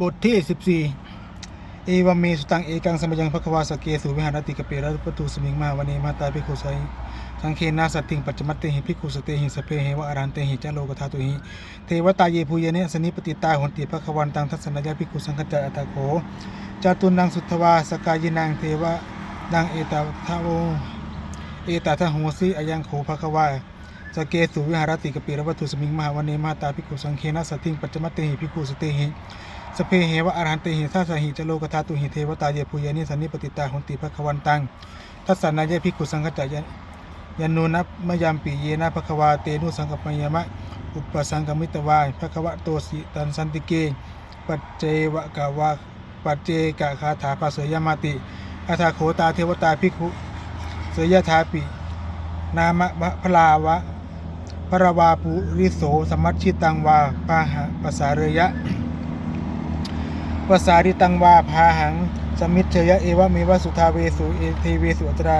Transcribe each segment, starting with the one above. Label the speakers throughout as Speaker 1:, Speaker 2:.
Speaker 1: บทที่ 14 เอวาเมสุตังเอกังสมยังภควาสเกสุวิหารติกเประปตุสมิงมาวันเนมาตาภิกขุสัยสังเคนาสติงปัจจมัตเตหิภิกขุสเตหิสเพเหวะอารันเตหิจาโลกธาตุหิเทวตาเยภูเยเนสนิปติตาหนติภควันตังทัศนยาภิกขุสังฆจาอัตถโขจาตุนังสุทธวาสกายินังเทวะดังเอตาทาโวเอตาทะโหสิอายังโขภควาสเกสุวิหารติกเปิระวัตถุสมิงมาวันเนมาตาภิกขุสังเคนะสัตถิงปัจจมัตเตหิภิกขุสเตหิ สเพเหวะอรหันเตหิทัสสหิจโลกธาตุหิเทวตาเยภูยานิสันนิปติตาหนติภควันตังทัสสนายะภิกขุสังฆจายยันโนนับมยามปีเยนะภควาเตนุสังกปมยมะอุปสังกมิตวายภควะโตสิตันสันติเก ปัจเจวะกาวาปัจเจกะคาถาภาเสยมาติอัฏฐโขตาเทวตาภิกขุเสยธาปิ นามะพลาวะพระวาปุริโสสมัชชิตังวาปาหะภาษาเรยะ ภาษาริตังวาพาหังสมิเชยะเอวะเมวะสุทาเวสุเอเทเวสุอัตรา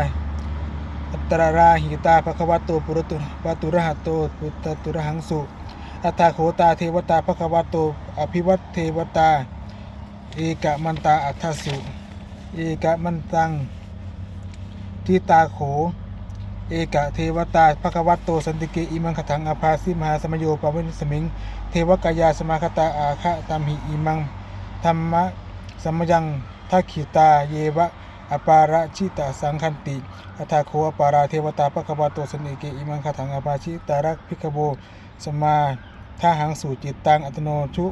Speaker 1: อัตราราหิตาภควะโตปุรตุปตุระหะโตปุตตุระหังสุอัตถาโขตาเทวตาภควะโตอภิวัตเทวตาเอกมันตาอัฏฐสุเอกมันตังทิตาโข เอกเทวตาภควตโตสันติเกอิมังคถังอภาสิมหาสมโยปวินสมิง เทวกายาสมาคตาอาคะตัมหิอิมัง ธรรมะสมยังทักขิตาเยวะอปาระชิตาสังคันติอัฏฐโคอปาราเทวตาภควโตสนิเกอิมังคถังอภาชิตารักพิกโบสมาท่าหังสู่จิตตังอัตโนชุ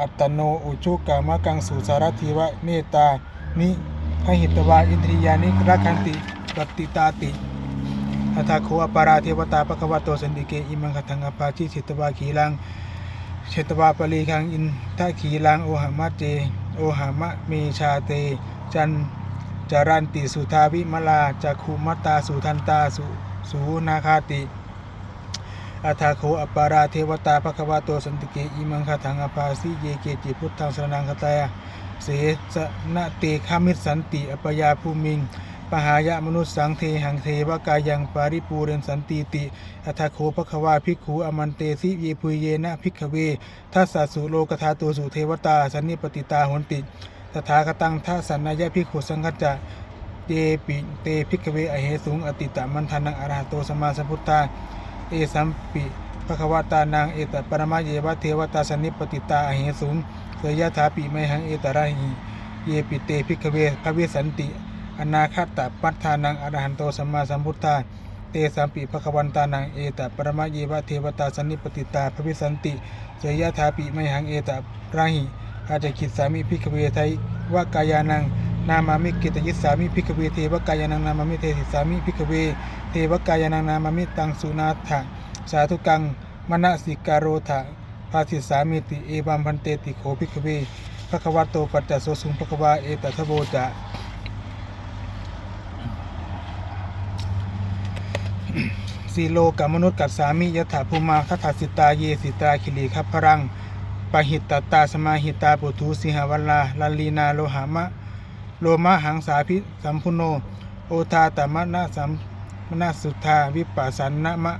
Speaker 1: อัตโนอุชุกามะกังสุสารทีวะเนตานิพหิตวาอินทรียานิรักขันติปฏิตาติอัตถโคอปาราเทวตาปะคะวะโตสนิเกอิมังคทังอปาชิเชตวาขีลัง เชตวาปลีคังอินทะขีลังโอหะมะเจ โอหะมะเมชาเต จันจารันติสุทาวิมลาจักขุมตาสุทันตาสุสูนาคาติอัฏฐโคอปาราเทวตาภควาโตสันติเกอิมังคทังอภาสิเยเกจิพุทธังสรนังคตายเสสนเตคามิสันติอปยาภูมิง หายะมนุษย์สังเทหังเทวกายังปาริปูเรนสันติติ อัฏฐโคภควาภิกขุอมันเตสิเยปุยเยนะภิกขเวทัสสสุโลกธาตุสุเทวตาสันนิปติตาหนติตถาคตังทัสสันนายะภิกขุสังฆจจะเตปิเตภิกขเวอเหสุงอติตะมันทานังอรหัตโตสมาสัพุทธาเอสัมปิภควตานางเอตปรมาเยวะเทวตาสนิปติตาอเหสุงเสยยะถาปิไมหังเอตระหิเยปิเตภิกขเวภเวสันติ อนาคตปัฏฐานังอรหันโตสัมมาสัมพุทธาเตสัมปิภควันตานังเอตปรมาเยวะเทวตาสนิปติตาภเวสันติเสยยะถาปิไมหังเอตระหิอาจจะคิดสามิภิกเวไทยวกายานังนามามิกิตยิสสามิภิกเวเทวกายานังนามามิเทสิสามิภิกเวเทวกายานังนามามิตังสุนาถะสาธุกังมณสิกาโรธะภาสิสามิติเอบัมพันเตติโขภิกเวภควโตปัจจโสสุงภควาเอตัทโบจะ สีโลกับมนุษย์กัดสามิยถาภูมาคถาสิตาเยสิตาคิริคัพพรังปหิตตตาสมาหิตาปุถุสิหวัลลาลลีนาโลหามะ โลมะหังสาพิสัมพุโน โอทาตมะนะสัมมนะสุทธาวิปัสสันนะมะ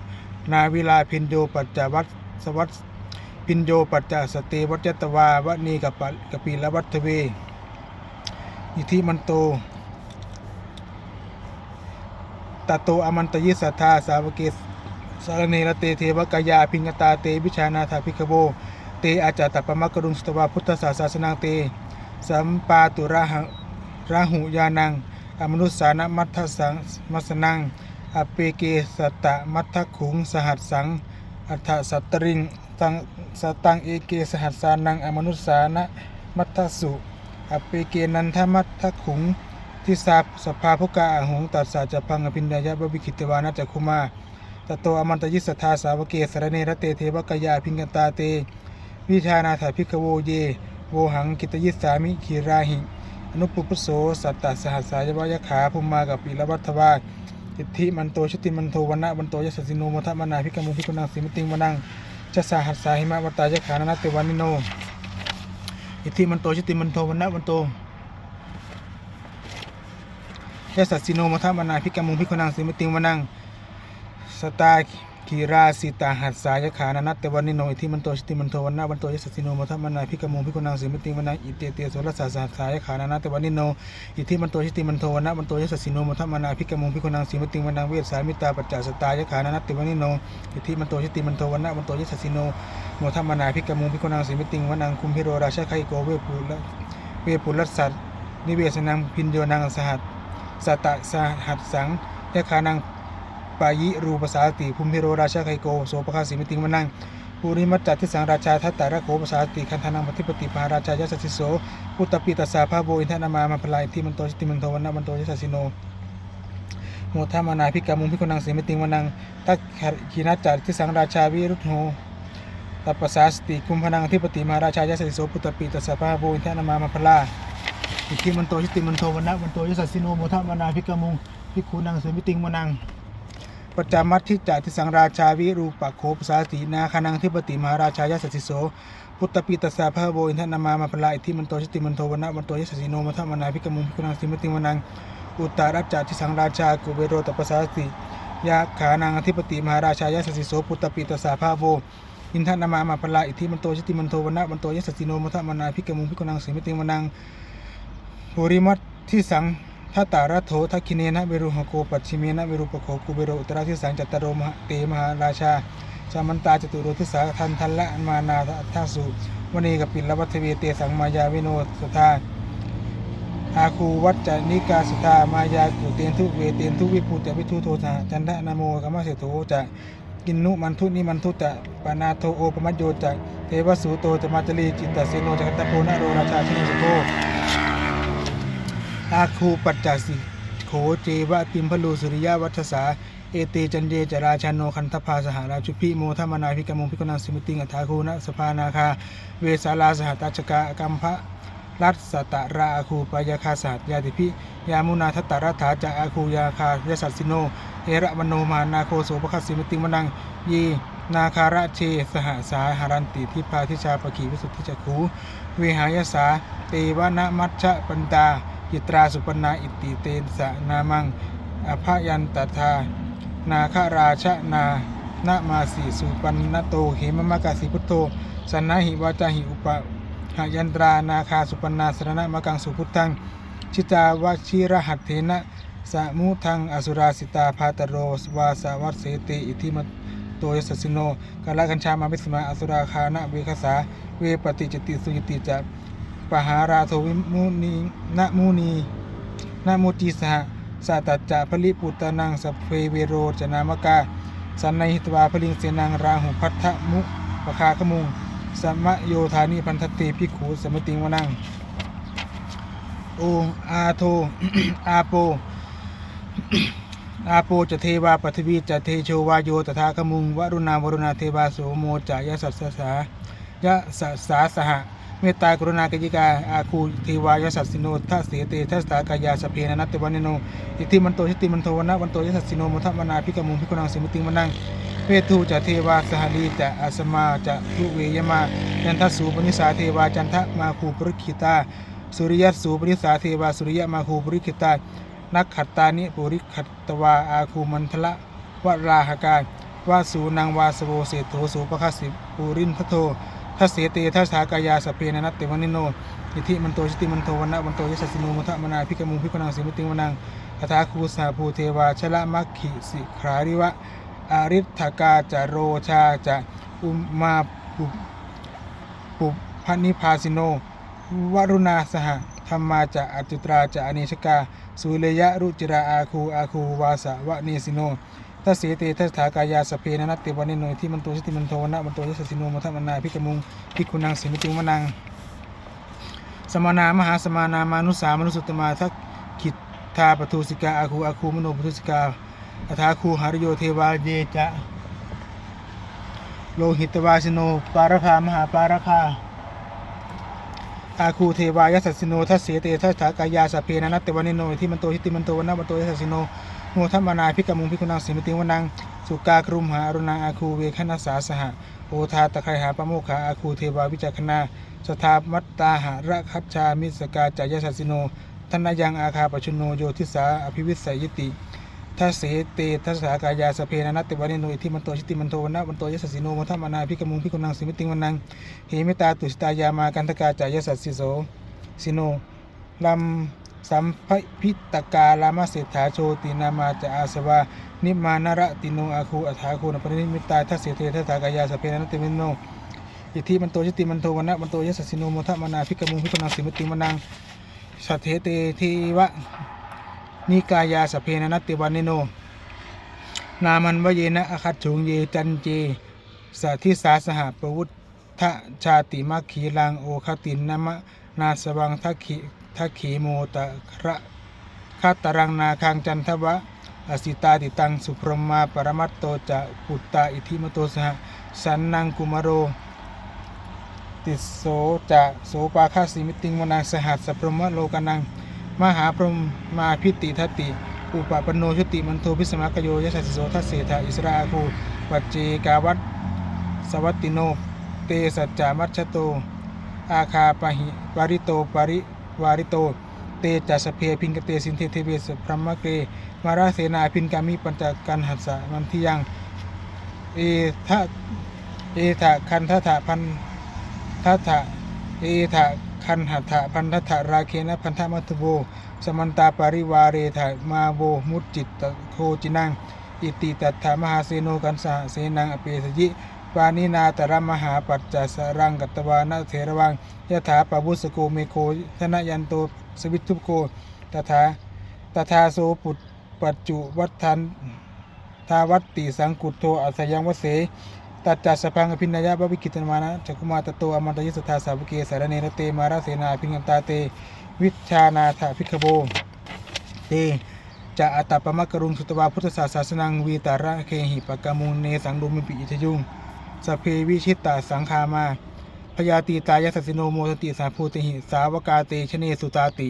Speaker 1: นาวิลาพินโยปัจจวัตสวัตพินโยปัจจสเตวัจตวาวนีกับปะกปีละวัตเว อิทิมันโต ตตโตอมันตยิสัทธาสาวเกสสารเนรเตเทวกายาพิงกตาเตวิชานาถาภิกโวเตอาจาตปมะกรุงสตวาพุทธศาสาสนังเต สัมปาตุระหะระหุยานัง อมนุสานะมัทธสังมัสนังอเปเกสตะมัทธขุงสหัสสัง อัฏฐสัตริงตังสตังเอเกสหัสสานังอมนุสสานะมัทธสุอเปเกนันทมัทธขุง ทิสาสภาภุกาอหงตัสสะจะพังอภินญายะบวิคิตวานะจักคุมาตโตอมันตยิสทธาสาวเกสรเนรเตเทวกยาพิงกันตาเต วิชานาถาภิกโวเย โวหังกิตยิสสามิขีราหิ อนุปุปโสสัตตสหัสสายวยขาภูมากับปีละวัฏวาอิทธิมันโตชติมันโทวันนะวันโตยสสิโนมทมนาภิกมุภิกนังสิมติงวนังจะสาหัสสาหิมะวัตตายขานนัตเตวานิโนอิทธิมันโตชติมันโทวันนะวันโต ยสัสิโนมัทมนาพิกามุงพิคนังสิมติงวนังสตาคีราสิตาหัสสายขานานัตเตวันนิโนอิทิมันโตชิติมันโทวันนาวันโตยสัสิโนมัทมนาพิกมุงพิกุณังสิมิติวนาอิเตเตโสรสาสาสายขานานัตเตวันนิโนอิทิมันโตชิติมันโทวันนาวันโตยสัสิโนมัทมนาพิกมุงพิกุณังสิมิติวนาเวสสามิตาปัจจสตายขานานัตเตวันนิโนอิทิมันโตชิติมันโทวันนาวันโตยสัสิโนมัทมนาพิกมุงพิกุณังสิมิติวนาคุมพิโรราชาไคโกเวปุละเวปุรัสสัตนิเวสนังพินโยนังสหัส สตะสหัสสังยขานังปายิรูปสาติภูมิโรราชาไคโกโสปคาสิมิติงมนังภูริมัจจัติสังราชาทัตตาระโขปสาติคันธนังปฏิปติปาราชายสัสสิโสพุตตปิตัสาภาโบอินทนามามาพลายที่มันโตชิติมันโทวันนะมันโตชิสัสสิโนโมทามานาพิกามุพิกุนังสิมิติงมนังตักขีนัจจัติสังราชาวิรุตโหตัปปสาสติกุมพนังที่ปฏิมาราชายสัสิโสพุตตปิตัสสาภาโบอินทนามามาพลา อิทธิมันโตชิติมันโทวันนะมันโตชิสัสสิโนโมทามนาพิกามุงพิกุนังสิมิติงมนังปจามัตทิจาทิสังราชาวิรูปะโคปสาสีนาคานังทิปติมหาราชายาสสสิโสพุทธปีตสาภาโบอินทนามามาพลาอิทิมันโตชิติมันโทวันะมันโตยสสสิโนมัทมนาพิกมุงพิกุนังสิมติวนังอุตตารัจจาทิสังราชากุเวโรตปสาสียาขานังทิปติมหาราชายาสสสิโสพุทธปีตสาภาโบอินทนามามาพลาอิทิมันโตชิติมันโทวนะมันโตยสสสิโนมัทมนาพิกมุงพิกนังสิมติวนัง ปุริมัตที่สังทัตตารัโถทักคิเนนะเวรุหโกปัจฉิเมนะเวรุปโคกุเบโรอุตราที่สังจัตตโรมหเตมหาราชาสามันตาจตุโรทิสาทันทันละมานาทัสสุวณีกับปิลวัตเวเตสังมายาวิโนสทาอาคูวัจจนิกาสุธามายากุเตนทุเวเตนทุวิปุตตวิทุโทธาจันทนาโมกมะเสโถจะกินนุมันทุนิมันทุจะปานาโทโอปมัจโยจะเทวสูโตจะมาจลีจิตตเสโนจักตะโพนะโรราชาชินสโก อาคูปัจจสิโขเจวะติมพลูสุริยวัชสาเอเตจันเยจราชานโนคันทภาสหราชุพิโมทมนาพิกมงพิกนังสิมิติงอัฐาคูนะสภานาคา เวสาลาสหตัจจกะกัมภะรัตสตราอาคูปยาคาสัตยาติพิยามุนาทัตตารัฐาจะอาคูยาคายสัสสิโน เอระมโนมานาโคโสปคัสสิมิติงมนังยีนาคาระเชสหสาหารันติทิพาทิชาปกีวิสุทธิจักขูเวหายสาเตวนะมัชฌะปันตา ยิตราสุปนาอิติเตสะนามังอภยันตถานาคราชนานามาสีสุปันนโตเหมมะกาสิพุทโธสันนหิวาจาหิอุปหายันตรานาคาสุปนาสรณะมะกังสุพุทธังชิตาวชิรหัตเถนะสมุทังอสุราสิตาภาตโรสวาสวัสเสติอิทิมตโตยสสสิโนกาลกัญชามาวิสมาอสุราคานะเวคสาเวปฏิจติสุยติจะ ปหาราโทวิมุนีนะมุนีนะมุติสหสัตจะพลิปุตตะนังสเพเวโรจนามกาสันในหิตวาพลิงเสนังราหุพัทธมุปคาขมุงสมโยธานิพันธติพิขูสมติงวนังโออาโทอาโป อาโปจะเทวาปฐวีจะเทโชวาโยตถาคมุงวรุณาวรุณาเทวาโสโมจะยะสัสสสายะสสาสหะ เมตตากรุณากยิกาอาคูเทวายสัสสิโนทัสเสเตทัสตากายาสเพนะนัตเตวันโนอิทิมันโตชิติมันโทวนะวันโตยสัสสิโนมุทัมนาพิกมุงพิกนังสิมติงมนังเวทูจะเทวาสหลีจะอาสมาจะทุเวยมายันทสูปนิสาเทวาจันทมาคูปริคิตาสุริยสูปนิสาเทวาสุริยมาคูปริคิตานักขัตตานิปุริขัตตวาอาคูมันทละวราหกาวาสูนางวาสโวเศโธสุปคัสสิปุรินทโท ทัสเสเตทัสสากายาสเพนนัตเตวันิโนอิทิมันโตชิติมันโทวันนะวันโตยสัสสิโนมุทะมนาพิกมุงพิกนังสิมิติงวนังคาถาคูสาภูเทวาชละมัคคิสิคราริวะอาริทธกาจะโรชาจะอุมาปุปุพนิพาสิโนวรุณาสหธรรมาจะอจุตราจะอเนชกาสุเลยะรุจิราอาคูอาคูวาสะวะเนสิโน ทัสเสติทัสถากายาสเพนนัตติวันนิโนที่มันโตชิติมันโทนะมันโตยสสิโนมัทมนาพิกมุงพิกุนังสิมิตุมนังสมานามหาสมานามานุสา มนุสุตมาทักขิตทาปทุสิกาอาคูอาคูมโนปทุสิกาอัฐาคูหารโยเทวาเยจะโลหิตวาสิโน ปารคามหาปารคาอาคูเทวายสัสสิโนทัสเสเตทัสถากายาสเพนนัตเตวันนิโนที่มันโตชิติมันโตวันนะมันโตยสัสสิโน โมทัมมานาพิกมุงพิกุนังสิมิติวนัง สุกากรุมหาอรุณาอาคูเวคณาสาสหะโอทาตะไคหาปโมคาอาคูเทวาวิจักขณาสถามัตตาหาระคัจชามิสกาจายสัสสิโนธนายังอาคาปชุโนโยทิสาอภิวิสัยยติทัสเสเตทัสสากายาสเพนนัตติวานิโนอิทิมันโตชิติมันโทวนะวันโตยสสสิโนมัทมานาพิกมุงพิกุนังสิมิติงวันนังเหมิตาตุสตายามากันตกาจายสัสสิโสสิโนลัม สัมภพิตกาลามาเศรษฐาโชตินามาจะอาสวานิมานระติโนอาคูอัฐาคูนปรินิมิตาทัสเสเตทัสสากายาสเพนะนัตติวินโนอิทธิมันโตชิติมันโทวันนะมันโตยสสสิโนโมทะมนาพิกมุงพิกนังสิมติมนังสัทเทเตทีวะนิกายาสเพนะนัตติวันิโน นามันวเยนะอคัตฉุงเยจันเจสัทิสาสหปวุฒะชาติมัคคีลังโอคตินนมะนาสวังทักขี ทักขีโมตะระคาตรังนาคังจันทวะอสิตาติตังสุพรมาปรมัตโตจะปุตตาอิทิมโตสหสันนังกุมารโร ติโสจะโสปาคาสิมิติงวนังสหัสสพรมโลกนัง มหาพรหมมาพิติทัติ อุปปโนชุติมันโทพิสมัคโยยสัสโสทัสเสธาอิสราคูปัจเจกาวัตสวัตติโน เตสัจจามัชโต อาคาปะหิวาริโตปาริ วาริโต เตจัสสพเพพิงกเตสินเทเทเวสพรหมเกมาราเสนาพินกามิปัญจกันหัสสะมันทิยัง เอทะเอทะคันทะทะพันทัถะเอถะคันหัตถะพันทัถะราเคนะพันธมัตโวสมันตาปริวาเรถะมาโวมุตจิตตโคจินังอิติตัตถามหาเสโนกันสหเสนังอเปสยิ ปานินาตระมหาปัจจสรังกัตวานะเถรวังยถาปะบุสโกเมโคธนยันโตสวิทุโกตถาตถาโสปุตปัจจุวัฏทันทาวัตติสังกุตโตอัสยังวเสตัดจัดสพังอภินายะบวิกิตมานะจักุมาตโตอมตยิสทธาสาวเกสารเนรเตมาราเสนาพิงันตาเต วิชานาถาพิกขโบเตจะอัตตปมะกรุงสุตวาพุทธศาสนังวีตาระเคหิปกามุงเนสังดุมิปิอิทยุง สเพวิชิตตาสังคามาพยาตีตายสสสิโนโมสติสาภูติหิสาวกาเตชเนสุตาติ